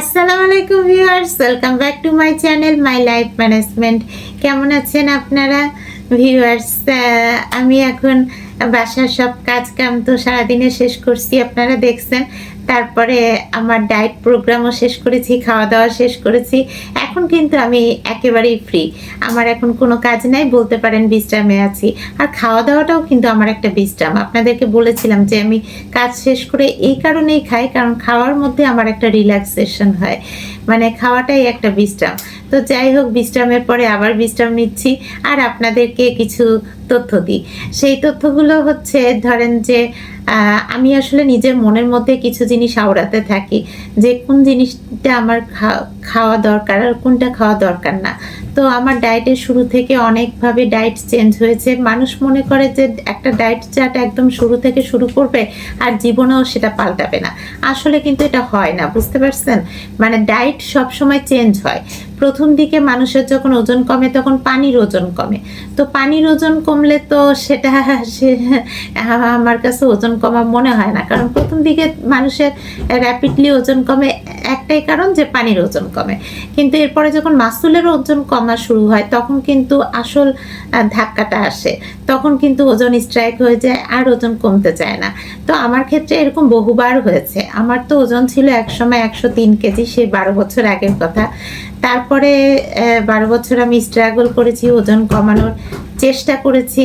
আসসালামু আলাইকুম viewers, welcome back to my channel, my life management. কেমন আছেন আপনারা? ভিউয়ার্স আমি এখন বাসার সব কাজ কাম তো সারাদিনে শেষ করছি, আপনারা দেখছেন। তারপরে আমার ডায়েট প্রোগ্রামও শেষ করেছি খাওয়া দাওয়া শেষ করেছি। এখন কিন্তু আমি একেবারেই ফ্রি আমার এখন কোনো কাজ নাই, বলতে পারেন বিশ্রামে আছি। আর খাওয়া দাওয়াটাও কিন্তু আমার একটা বিশ্রাম। আপনাদেরকে বলেছিলাম যে আমি কাজ শেষ করে এই কারণেই খাই, কারণ খাওয়ার মধ্যে আমার একটা রিল্যাক্সেশন হয়। মানে খাওয়াটাই একটা বিশ্রাম। তো যাই হোক, বিশ্রামের পরে আবার বিশ্রাম নিচ্ছি। আর আপনাদেরকে কিছু তথ্য দিই। সেই তথ্যগুলো হচ্ছে, ধরেন যে আমি আসলে নিজের মনের মধ্যে কিছু জিনিস আওড়াতে থাকি। যে কোন জিনিসটা আমার খাওয়া দরকার আর কোনটা খাওয়া দরকার না। তো আমার ডায়েটের শুরু থেকে অনেকভাবে ডায়েট চেঞ্জ হয়েছে। মানুষ মনে করে যে একটা ডায়েট চার্ট একদম শুরু থেকে শুরু করবে আর জীবনেও সেটা পাল্টাবে না। আসলে কিন্তু এটা হয় না, বুঝতে পারছেন? মানে ডায়েট সবসময় চেঞ্জ হয়। প্রথম দিকে মানুষের যখন ওজন কমে, তখন পানির ওজন কমে। তো পানির ওজন কমলে তো সেটা সে আমার কাছে ওজন কমা মনে হয় না। কারণ প্রথম দিকে মানুষের র্যাপিডলি ওজন কমে একটাই কারণ যে পানির ওজন কমে। কিন্তু এরপরে যখন মাসুলের ওজন কমা শুরু হয়, তখন কিন্তু আসল ধাক্কাটা আসে। তখন কিন্তু ওজন স্ট্রাইক হয়ে যায় আর ওজন কমতে চায় না। তো আমার ক্ষেত্রে এরকম বহুবার হয়েছে। আমার তো ওজন ছিল একসময় একশো তিন কেজি সে বারো বছর আগের কথা। তারপরে বারো বছর আমি স্ট্রাগল করেছি, ওজন কমানোর চেষ্টা করেছি।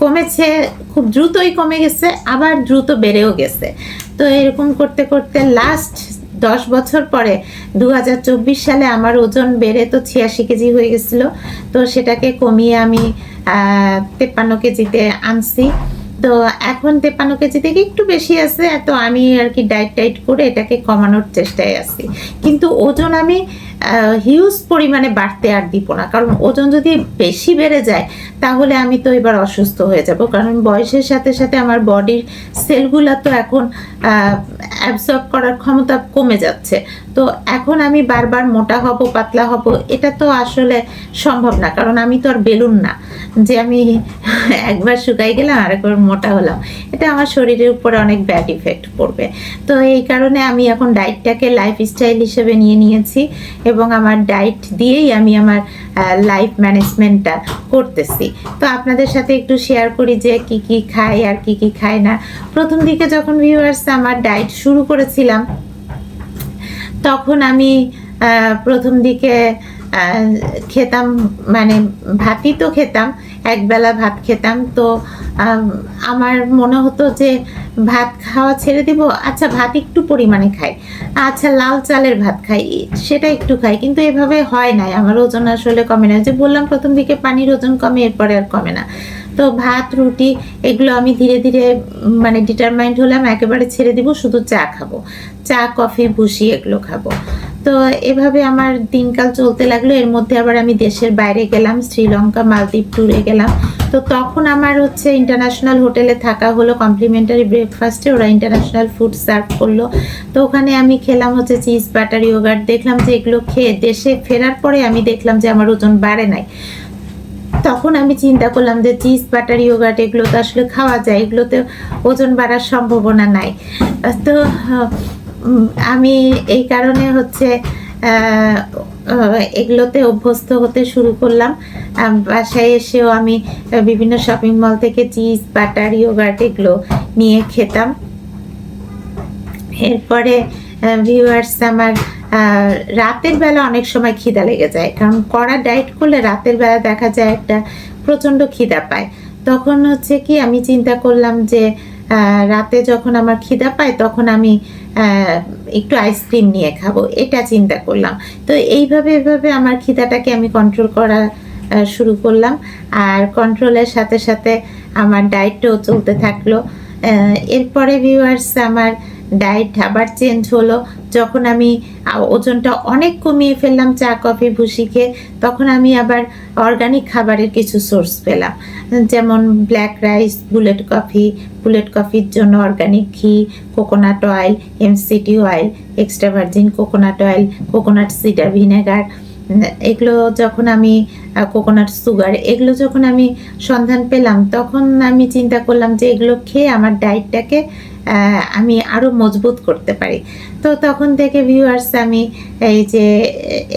কমেছে, খুব দ্রুতই কমে গেছে, আবার দ্রুত বেড়েও গেছে। তো এরকম করতে করতে লাস্ট দশ বছর পরে দু হাজার চব্বিশ সালে আমার ওজন বেড়ে তো ছিয়াশি কেজি হয়ে গেছিল। তো সেটাকে কমিয়ে আমি তেপ্পান্ন কেজিতে আনছি। তো এখন তেপ্পান্ন কেজি থেকে একটু বেশি আছে, তো আমি আর কি ডায়েট টাইট করে এটাকে কমানোর চেষ্টায় আছি। কিন্তু ওজন আমি হিউজ পরিমাণে বাড়তে আর দিব না, কারণ ওজন যদি বেশি বেড়ে যায়, তাহলে আমি তো এবার অসুস্থ হয়ে যাব। কারণ বয়সের সাথে সাথে আমার বডির সেলগুলো তো এখন অ্যাবজর্ব করার ক্ষমতা কমে যাচ্ছে। তো এখন আমি বারবার মোটা হব, পাতলা হব, এটা তো আসলে সম্ভব না, কারণ আমি তো আর বেলুন না। যে আমি একবার শুকাই গেলাম আর একবার মোটা হলাম, এটা আমার শরীরের উপরে অনেক ব্যাড ইফেক্ট পড়বে। তো এই কারণে আমি এখন ডায়েটটাকে লাইফস্টাইল হিসেবে নিয়ে নিয়েছি এবং আমার ডায়েট দিয়েই আমি আমার লাইফ ম্যানেজমেন্টটা করতেছি। তো আপনাদের সাথে একটু শেয়ার করি যে কি কি খাই আর কি কি খাই না। প্রথম দিকে যখন ভিউয়ার্স আমার ডায়েট শুরু করেছিলাম তখন আমি প্রথম দিকে খেতাম মানে ভাতই তো খেতাম, একবেলা ভাত খেতাম। তো আমার মনে হতো যে ভাত খাওয়া ছেড়ে দিব আচ্ছা ভাত একটু পরিমাণে খাই আচ্ছা লাল চালের ভাত খাই, সেটা একটু খাই, কিন্তু এভাবে হয় নাই। আমার ওজন আসলে কমে না যে বললাম প্রথম দিকে পানির ওজন কমে, এরপরে আর কমে না। তো ভাত, রুটি, এগুলো আমি ধীরে ধীরে মানে ডিটারমাইন্ড হলাম, একেবারে ছেড়ে দিব, শুধু চা খাব। চা, কফি, ভুসি এগুলো খাব। তো এভাবে আমার দিনকাল চলতে লাগল। এর মধ্যে আবার আমি দেশের বাইরে গেলাম, শ্রীলঙ্কা, মালদ্বীপ ট্যুরে গেলাম। তো তখন আমার হচ্ছে ইন্টারন্যাশনাল হোটেলে থাকা হলো কমপ্লিমেন্টারি ব্রেকফাস্টে ওরা ইন্টারন্যাশনাল ফুড সার্ভ করল। তো ওখানে আমি খেলাম হচ্ছে চিজ বাটার ইয়োগার্ট দেখলাম যে এগুলো খেয়ে, দেশে ফেরার পরে আমি দেখলাম যে আমার ওজন বাড়ে নাই। তখন আমি চিন্তা করলাম যে চিজ বাটার, ইয়োগার্ট এগুলো তো আসলে খাওয়া যায়, এগুলোতে ওজন বাড়ার সম্ভাবনা নাই। তো আমি এই কারণে হচ্ছে এগুলোতে অভ্যস্ত হতে শুরু করলাম। বাসায় এসেও আমি বিভিন্ন শপিং মল থেকে চিজ, বাটার, ইয়োগার্ট এগুলো নিয়ে খেতাম। এরপরে ভিউয়ার্স আমার রাতের বেলা অনেক সময় খিদা লেগে যায়। কারণ কড়া ডায়েট করলে রাতের বেলা দেখা যায় একটা প্রচণ্ড খিদা পায়। তখন হচ্ছে কি, আমি চিন্তা করলাম যে রাতে যখন আমার খিদা পায় তখন আমি একটু আইসক্রিম নিয়ে খাব। এটা চিন্তা করলাম। তো এইভাবে এইভাবে আমার খিদাটাকে আমি কন্ট্রোল করা শুরু করলাম। আর কন্ট্রোলের সাথে সাথে আমার ডায়েটটাও চলতে থাকল। এরপরে ভিউয়ার্স আমার ডায়েট আবার চেঞ্জ হলো। যখন আমি ওজনটা অনেক কমিয়ে ফেললাম চা, কফি ভুসি খেয়ে তখন আমি আবার অর্গানিক খাবারের কিছু সোর্স পেলাম। যেমন black rice bullet coffee bullet কফির জন্য অর্গানিক ঘি coconut oil MCT oil extra virgin coconut oil coconut cider vinegar এগুলো যখন আমি কোকোনাট সুগার এগুলো যখন আমি সন্ধান পেলাম, তখন আমি চিন্তা করলাম যে এগুলো খেয়ে আমার ডায়েটটাকে আমি আরও মজবুত করতে পারি। তো তখন থেকে ভিউয়ার্স আমি এই যে,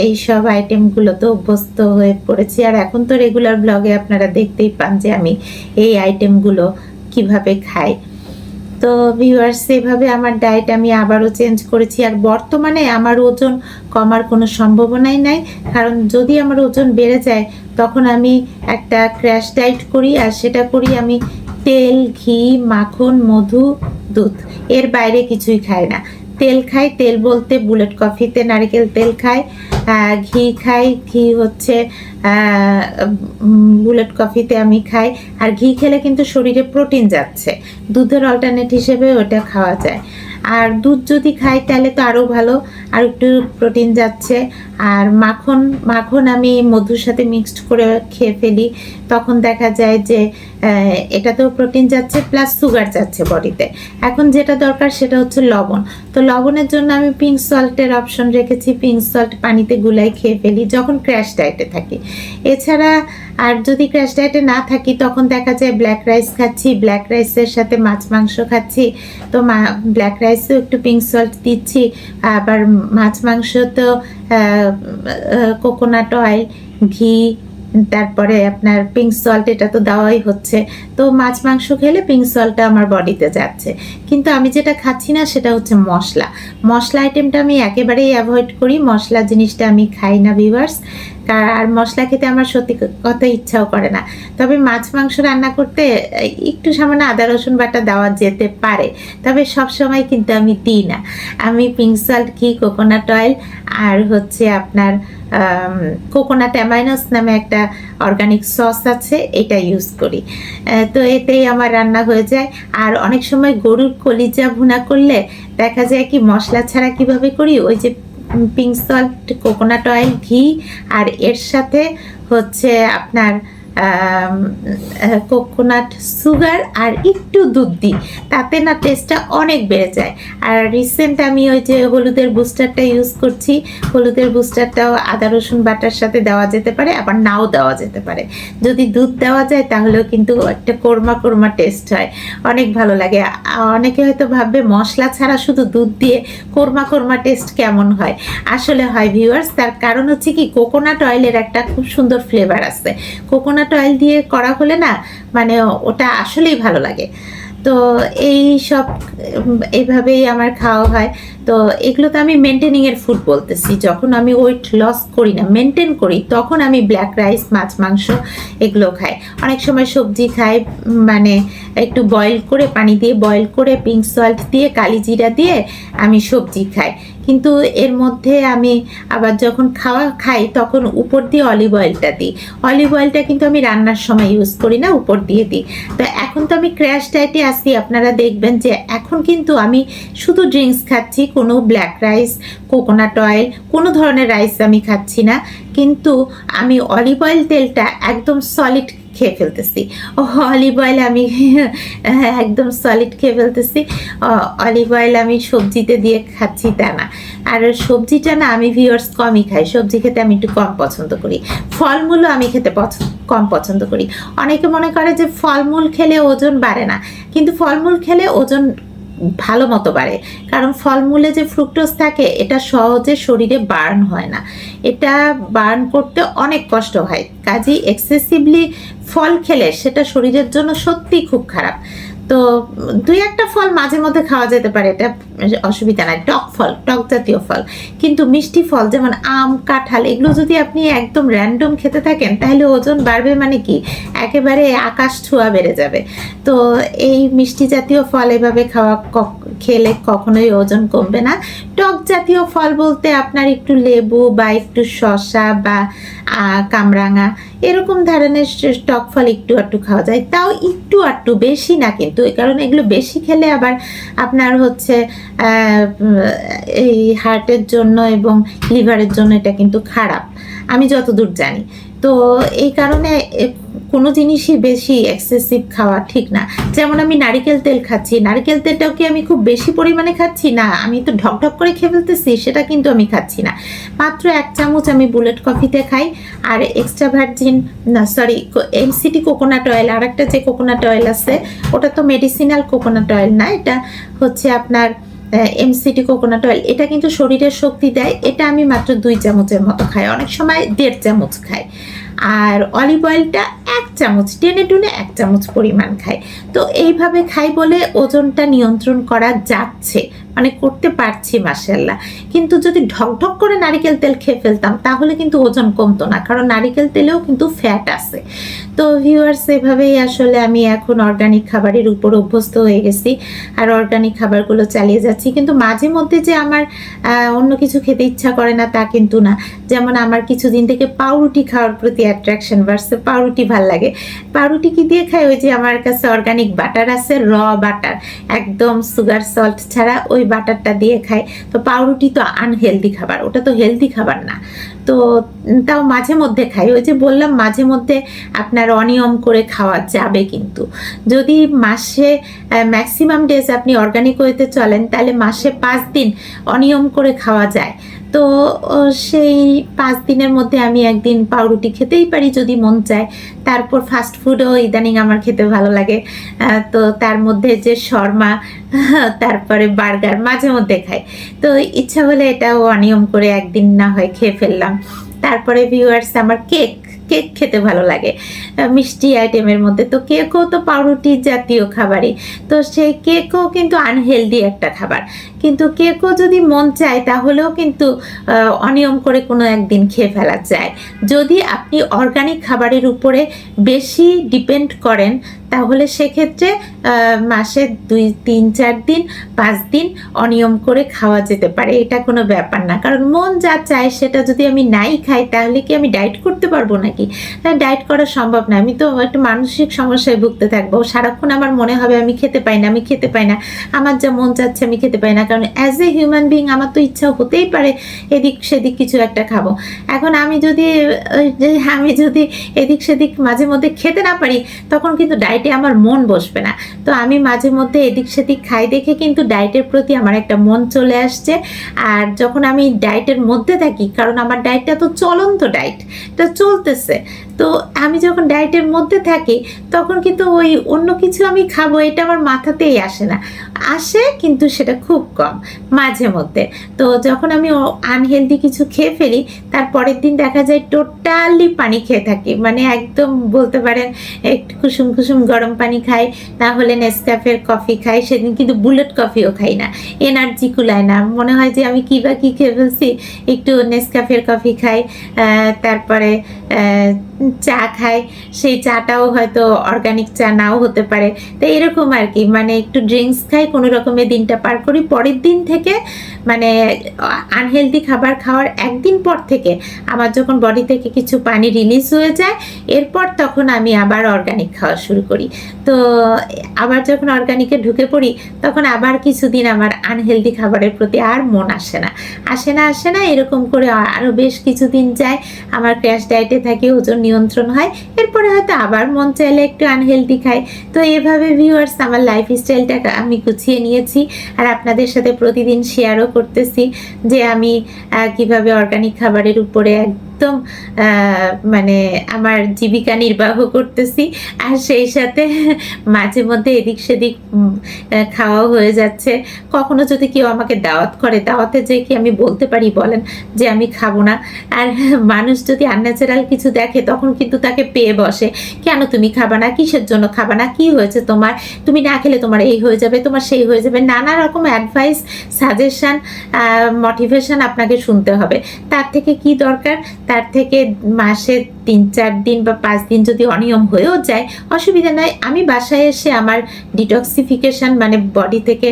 এই সব আইটেমগুলো তো অভ্যস্ত হয়ে পড়েছি। আর এখন তো রেগুলার ব্লগে আপনারা দেখতেই পান যে আমি এই আইটেমগুলো কীভাবে খাই। তো ভিউয়ার্স এভাবে আমার ডায়েট আমি আবারও চেঞ্জ করেছি। আর বর্তমানে আমার ওজন কমার কোনো সম্ভাবনাই নাই। কারণ যদি আমার ওজন বেড়ে যায়, তখন আমি একটা ক্র্যাশ ডায়েট করি আর সেটা করি আমি তেল, ঘি, মাখন, মধু, দুধ। এর বাইরে কিছুই খাই না। তেল খাই তেল বলতে বুলেট কফিতে নারকেল তেল খাই ঘি খাই ঘি হচ্ছে বুলেট কফিতে আমি খাই। আর ঘি খেলে কিন্তু শরীরে প্রোটিন যাচ্ছে। দুধের অল্টারনেট হিসেবে ওটা খাওয়া যায়। আর দুধ যদি খাই, তাহলে তো আরও ভালো। আর একটু প্রোটিন যাচ্ছে। আর মাখন মাখন আমি মধুর সাথে মিক্সড করে খেয়ে ফেলি। তখন দেখা যায় যে এটাতেও প্রোটিন যাচ্ছে প্লাস সুগার যাচ্ছে বডিতে এখন যেটা দরকার সেটা হচ্ছে লবণ। তো লবণের জন্য আমি পিঙ্ক সল্টের অপশন রেখেছি। পিঙ্ক সল্ট পানিতে গুলাই খেয়ে ফেলি, যখন ক্র্যাশ ডায়েটে থাকি। এছাড়া আর যদি ক্র্যাশ ডায়েটে না থাকি, তখন দেখা যায় ব্ল্যাক রাইস খাচ্ছি ব্ল্যাক রাইসের সাথে মাছ মাংস খাচ্ছি। তো মা ব্ল্যাক রাইসেও একটু পিঙ্ক সল্ট দিচ্ছি, আবার মাছ মাংস তো কোকোনাট অয়েল ঘি তারপরে আপনার পিঙ্ক সল্ট এটা তো দেওয়াই হচ্ছে। তো মাছ মাংস খেলে পিঙ্ক সল্টটা আমার বডিতে যাচ্ছে। কিন্তু আমি যেটা খাচ্ছি না সেটা হচ্ছে মশলা। মশলা আইটেমটা আমি একেবারেই অ্যাভয়েড করি। মশলা জিনিসটা আমি খাই না ভিভার্স আর মশলা খেতে আমার সত্যি কথা ইচ্ছাও করে না। তবে মাছ মাংস রান্না করতে, একটু সামান্য আদা, রসুন বাটা দেওয়া যেতে পারে। তবে সব সময় কিন্তু আমি দিই না। আমি পিঙ্ক সল্ট ঘি কোকোনাট অয়েল আর হচ্ছে আপনার কোকোনাট অ্যামাইনাস নামে একটা অর্গানিক সস আছে, এটা ইউজ করি। তো এতেই আমার রান্না হয়ে যায়। আর অনেক সময় গরুর কলিজা ভুনা করলে দেখা যায় কি মশলা ছাড়া কীভাবে করি? ওই যে পিঙ্ক সল্ট কোকোনাট অয়েল ঘি, আর এর সাথে হচ্ছে আপনার কোকোনাট সুগার আর একটু দুধ দিই, তাতে না টেস্টটা অনেক বেড়ে যায়। আর রিসেন্ট আমি ওই যে হলুদের বুস্টারটা ইউজ করছি, হলুদের বুস্টারটাও আদা, রসুন বাটার সাথে দেওয়া যেতে পারে, আবার নাও দেওয়া যেতে পারে। যদি দুধ দেওয়া যায়, তাহলেও কিন্তু একটা কোরমা কোরমা টেস্ট হয়, অনেক ভালো লাগে। অনেকে হয়তো ভাববে, মশলা ছাড়া শুধু দুধ দিয়ে কোরমা কোরমা টেস্ট কেমন হয়? আসলে হয় ভিউয়ার্স তার কারণ হচ্ছে কি কোকোনাট অয়েলের একটা খুব সুন্দর ফ্লেভার আছে। কোকোনাট অয়েল দিয়ে করা হলে না মানে ওটা আসলেই ভালো লাগে। তো এই সব এইভাবেই আমার খাওয়া হয়। তো এগুলো তো আমি মেনটেনিং এর ফুড বলতেছি। যখন আমি ওয়েট লস করি না মেনটেন করি, তখন আমি ব্ল্যাক রাইস মাছ, মাংস এগুলো খাই। অনেক সময় সবজি খাই মানে একটু বয়েল করে, পানি দিয়ে বয়েল করে পিঙ্ক সল্ট দিয়ে, কালি জিরা দিয়ে আমি সবজি খাই। কিন্তু এর মধ্যে আমি আবার যখন খাওয়া খাই, তখন উপর দিয়ে অলিভ অয়েলটা দিই। অলিভ অয়েলটা কিন্তু আমি রান্নার সময় ইউজ করি না, উপর দিয়ে দিই। তো এখন তো আমি ক্র্যাশ ডায়েটে আসি আপনারা দেখবেন যে এখন কিন্তু আমি শুধু ড্রিঙ্কস খাচ্ছি কোনো ব্ল্যাক রাইস কোকোনাট অয়েল কোনো ধরনের রাইস আমি খাচ্ছি না। কিন্তু আমি অলিভ অয়েল তেলটা একদম সলিড খেয়ে ফেলতেছি। অলিভ অয়েল আমি একদম সলিড খেয়ে ফেলতেছি। অলিভ অয়েল আমি সবজিতে দিয়ে খাচ্ছি তা না। আর সবজিটা না আমি ভিওর্স কমই খাই। সবজি খেতে আমি একটু কম পছন্দ করি। ফলমূলও আমি খেতে পছন্দ কম পছন্দ করি। অনেকে মনে করে যে ফলমূল খেলে ওজন বাড়ে না। কিন্তু ফলমূল খেলে ওজন ভালো মতো বাড়ে। কারণ ফলমূলে যে ফ্রুক্টোজ থাকে, এটা সহজে শরীরে বার্ন হয় না। এটা বার্ন করতে অনেক কষ্ট হয়। কাজেই এক্সেসিভলি ফল খেলে সেটা শরীরের জন্য সত্যি খুব খারাপ। তো দুই একটা ফল মাঝে মধ্যে খাওয়া যেতে পারে, এটা অসুবিধা নাই। টক ফল, টক জাতীয় ফল। কিন্তু মিষ্টি ফল, যেমন আম, কাঁঠাল, এগুলো যদি আপনি একদম র্যান্ডম খেতে থাকেন, তাহলে ওজন বাড়বে মানে কি? একেবারে আকাশ ছোঁয়া বেড়ে যাবে। তো এই মিষ্টি জাতীয় ফল এভাবে খাওয়া খেলে কখনোই ওজন কমবে না। টক জাতীয় ফল বলতে আপনার একটু লেবু বা একটু শসা বা কামরাঙা এরকম ধরনের টক ফল একটু আটটু খাওয়া যায়। তাও একটু আটটু বেশি না কিন্তু, এই কারণে এগুলো বেশি খেলে আবার আপনার হচ্ছে এই হার্টের জন্য এবং লিভারের জন্য এটা কিন্তু খারাপ। আমি যতদূর জানি। তো এই কারণে কোনো জিনিসই বেশি এক্সেসিভ খাওয়া ঠিক না। যেমন আমি নারিকেল তেল খাচ্ছি, নারিকেল তেলটাও কি আমি খুব বেশি পরিমাণে খাচ্ছি? না, আমি তো ঢক ঢক করে খেয়ে ফেলতেছি, সেটা কিন্তু আমি খাচ্ছি না। মাত্র এক চামচ আমি বুলেট কফিতে খাই, আর এক্সট্রা ভার্জিন না সরি এমসিটি কোকোনাট অয়েল আর একটা যে কোকোনাট অয়েল আছে, ওটা তো মেডিসিনাল কোকোনাট অয়েল না, এটা হচ্ছে আপনার এমসিটি কোকোনাট অয়েল এটা কিন্তু শরীরের শক্তি দেয়, এটা আমি মাত্র দুই চামচের মতো খাই, অনেক সময় দেড় চামচ খাই। আর অলিভ অয়েলটা এক চামচ, টেনে টুনে এক চামচ পরিমাণ খাই। তো এইভাবে খাই বলে ওজনটা নিয়ন্ত্রণ করা যাচ্ছে। মানে করতে পারছি মাসাল্লাহ কিন্তু যদি ঢকঢক করে নারিকেল তেল খেয়ে ফেলতাম, তাহলে কিন্তু ওজন কমতো না, কারণ নারিকেল তেলেও কিন্তু ফ্যাট আছে। তো ভিউয়ার্স এভাবেই আসলে আমি এখন অর্গানিক খাবারের উপর অভ্যস্ত হয়ে গেছি, আর অর্গানিক খাবারগুলো চালিয়ে যাচ্ছি। কিন্তু মাঝে মধ্যে যে আমার অন্য কিছু খেতে ইচ্ছা করে না, তা কিন্তু না। যেমন আমার কিছুদিন থেকে পাউরুটি খাওয়ার প্রতি অ্যাট্রাকশন বাড়ছে, পাউরুটি ভালো লাগে। পাউরুটি কি দিয়ে খাই? ওই যে আমার কাছে অর্গানিক বাটার আছে র বাটার একদম সুগার সল্ট ছাড়া ওই বাটারটা দিয়ে খাই তো পাউরুটি তো আনহেলদি খাবার, ওটা তো হেলদি খাবার না। তো তাও মাঝে মধ্যে খাই। ওই যে বললাম, মাঝে মধ্যে আপনার অনিয়ম করে খাওয়া যাবে কিন্তু। যদি মাসে ম্যাক্সিমাম ডেজ আপনি অর্গানিক ওয়েতে চলেন, তাহলে মাসে পাঁচ দিন অনিয়ম করে খাওয়া যায়। তো সেই পাঁচ দিনের মধ্যে আমি একদিন পাউরুটি খেতেই পারি যদি মন চায়। তারপর ফাস্ট ফুডও ইদানিং আমার খেতে ভালো লাগে। তো তার মধ্যে যে শর্মা, তারপরে বার্গার মাঝে মধ্যে খাই। তো ইচ্ছা হলে এটাও অনিয়ম করে একদিন না হয় খেয়ে ফেললাম। তারপরে ভিউয়ার্স আমার কেক কেক খেতে ভালো লাগে। মিষ্টি আইটেমের মধ্যে। তো কেকও তো পাউরুটি জাতীয় খাবারই। তো সেই কেকও কিন্তু আনহেলদি একটা খাবার। কিন্তু কেকও যদি মন চায়, তাহলেও কিন্তু অনিয়ম করে কোনো একদিন খেয়ে ফেলা যায়। যদি আপনি অর্গানিক খাবারের উপরে বেশি ডিপেন্ড করেন, তাহলে সেক্ষেত্রে মাসে দুই, তিন, চার দিন, পাঁচ দিন অনিয়ম করে খাওয়া যেতে পারে। এটা কোনো ব্যাপার না। কারণ মন যা চায়, সেটা যদি আমি নাই খাই, তাহলে কি আমি ডায়েট করতে পারব নাকি? ডায়েট করা সম্ভব না। আমি তো একটা মানসিক সমস্যায় ভুগতে থাকব। সারাক্ষণ আমার মনে হবে, আমি খেতে পাই না, আমি খেতে পাই না। আমার যা মন চাচ্ছে, আমি খেতে পাই না। কারণ অ্যাজ এ হিউম্যান বিং আমার তো ইচ্ছা হতেই পারে এদিক সেদিক কিছু একটা খাব। এখন আমি যদি আমি যদি এদিক সেদিক মাঝে মধ্যে খেতে না পারি, তখন কিন্তু ডায়েটে আমার মন বসবে না। তো আমি মাঝে মধ্যে এদিক সেদিক খাই দেখে কিন্তু ডায়েটের প্রতি আমার একটা মন চলে আসছে। আর যখন আমি ডায়েটের মধ্যে থাকি, কারণ আমার ডায়েটটা তো চলন্ত ডায়েট এটা চলতেছে। তো আমি যখন ডায়েটের মধ্যে থাকি, তখন কিন্তু ওই অন্য কিছু আমি খাব, এটা আমার মাথাতেই আসে না। আসে কিন্তু সেটা খুব কম, মাঝে মধ্যে। তো যখন আমি আনহেলদি কিছু খেয়ে ফেলি, তার পরের দিন দেখা যায় টোটালি পানি খেয়ে থাকি। মানে একদম বলতে পারেন, একটু কুসুম কুসুম গরম পানি খাই, না হলে নেসক্যাফের কফি খাই, সেদিন কিন্তু বুলেট কফিও খাই না। এনার্জি কুলায় না। মনে হয় যে আমি কী বা কী খেয়ে ফেলছি, একটু নেসক্যাফের কফি খাই তারপরে চা খাই সেই চাটাও হয়তো অর্গানিক চা নাও হতে পারে। তো এরকম আর কি মানে একটু ড্রিঙ্কস খাই, কোনো রকমের দিনটা পার করি। পরের দিন থেকে মানে আনহেলদি খাবার খাওয়ার একদিন পর থেকে আমার যখন বডি থেকে কিছু পানি রিলিজ হয়ে যায়, এরপর তখন আমি আবার অর্গানিক খাওয়া শুরু করি। তো, আবার যখন অর্গানিকে ঢুকে পড়ি, তখন আবার কিছুদিন আমার আনহেলদি খাবারের প্রতি আর মন আসে না। আসে না আসে না, এরকম করে আরও বেশ কিছুদিন যায়, আমার ক্র্যাশ ডায়েটে থাকি, ওজন নিয়ন্ত্রণ হয়, এরপরে হয়তো আবার মন চাইলে একটু আনহেলদি খাই। তো এভাবে ভিউয়ার্স আমার লাইফ স্টাইলটা আমি গুছিয়ে নিয়েছি। আর আপনাদের সাথে প্রতিদিন শেয়ারও করতেছি যে আমি কীভাবে অর্গানিক খাবারের উপরে একদম মানে আমার জীবিকা নির্বাহ করতেছি। আর সেই সাথে মাঝে মধ্যে এদিক সেদিক খাওয়া হয়ে যাচ্ছে। কখনো যদি কেউ আমাকে দাওয়াত করে, দাওয়াতে যে কি আমি বলতে পারি বলেন যে আমি খাব না? আর মানুষ যদি আনন্যাচারাল কিছু দেখে, তখন কিন্তু তাকে পেয়ে বসে। কেন তুমি খাবা না? কিসের জন্য খাবা না? কি হয়েছে তোমার? তুমি না খেলে তোমার এই হয়ে যাবে, তোমার সেই হয়ে যাবে। নানা রকম অ্যাডভাইস সাজেশন মোটিভেশন আপনাকে শুনতে হবে। তার থেকে কি দরকার? তার থেকে মাসে তিন চার দিন বা পাঁচ দিন যদি অনিয়ম হয়েও যায়, অসুবিধা নয়। আমি বাসায় এসে আমার ডিটক্সিফিকেশন মানে বডি থেকে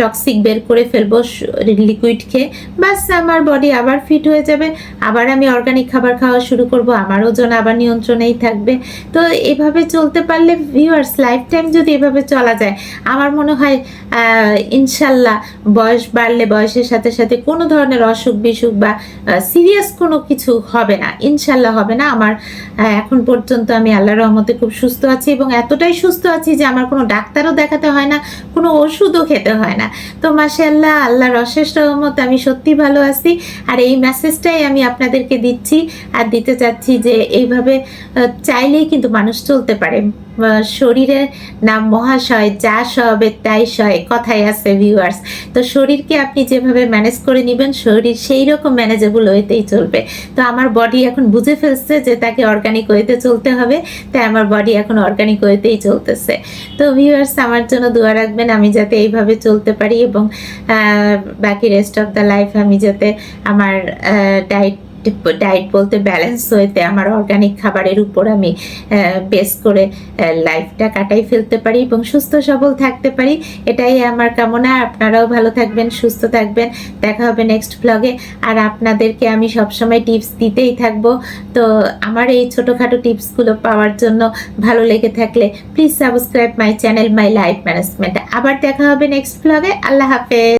টক্সিক বের করে ফেলব লিকুইড খেয়ে। বাস আমার বডি আবার ফিট হয়ে যাবে। আবার আমি অর্গানিক খাবার খাওয়া শুরু করব। আমার ওজন আবার নিয়ন্ত্রণেই থাকবে। তো এভাবে চলতে পারলে ভিউয়ার্স লাইফ টাইম যদি এভাবে চলা যায়, আমার মনে হয় ইনশাল্লাহ বয়স বাড়লে বয়সের সাথে সাথে কোনো ধরনের অসুখ বিসুখ বা সিরিয়াস কোনো কিছু হবে না। ইনশাল্লাহ হবে না। আমার এখন পর্যন্ত আমি আল্লাহর রহমতে খুব সুস্থ আছি এবং এতটাই সুস্থ আছি যে আমার কোনো ডাক্তারও দেখাতে হয় না, কোনো ওষুধও খেতে হয় না। তো মাসে আল্লাহ আল্লাহর অশেষ রহমত আমি সত্যি ভালো আছি। আর এই মেসেজটাই আমি আপনাদেরকে দিচ্ছি আর দিতে চাচ্ছি যে এইভাবে চাইলেই কিন্তু মানুষ চলতে পারে। আহ, শরীরের নাম মহাশয় যা সবে তাই সয় কথাই আছে ভিউয়ার্স তো শরীরকে আপনি যেভাবে ম্যানেজ করে নেবেন শরীর সেই রকম ম্যানেজেবল ওয়েতেই চলবে। তো আমার বডি এখন বুঝে ফেলছে যে তাকে অর্গানিক ওয়েতে চলতে হবে তাই আমার বডি এখন অর্গানিক ওয়েতেই চলতেছে। তো ভিউয়ার্স আমার জন্য দোয়া রাখবেন আমি যাতে এইভাবে চলতে পারি এবং বাকি রেস্ট অফ দ্য লাইফ আমি যাতে আমার ডায়েট ডায়েট বলতে ব্যালেন্স হইতে আমার অর্গানিক খাবারের উপর আমি বেস করে লাইফটা কাটাই ফেলতে পারি এবং সুস্থ সবল থাকতে পারি। এটাই আমার কামনা। আপনারাও ভালো থাকবেন, সুস্থ থাকবেন। দেখা হবে নেক্সট ব্লগে আর আপনাদেরকে আমি সবসময় টিপস দিতেই থাকব। তো আমার এই ছোটোখাটো টিপসগুলো পাওয়ার জন্য ভালো লেগে থাকলে please subscribe my channel my life management আবার দেখা হবে নেক্সট ব্লগে আল্লাহ হাফেজ।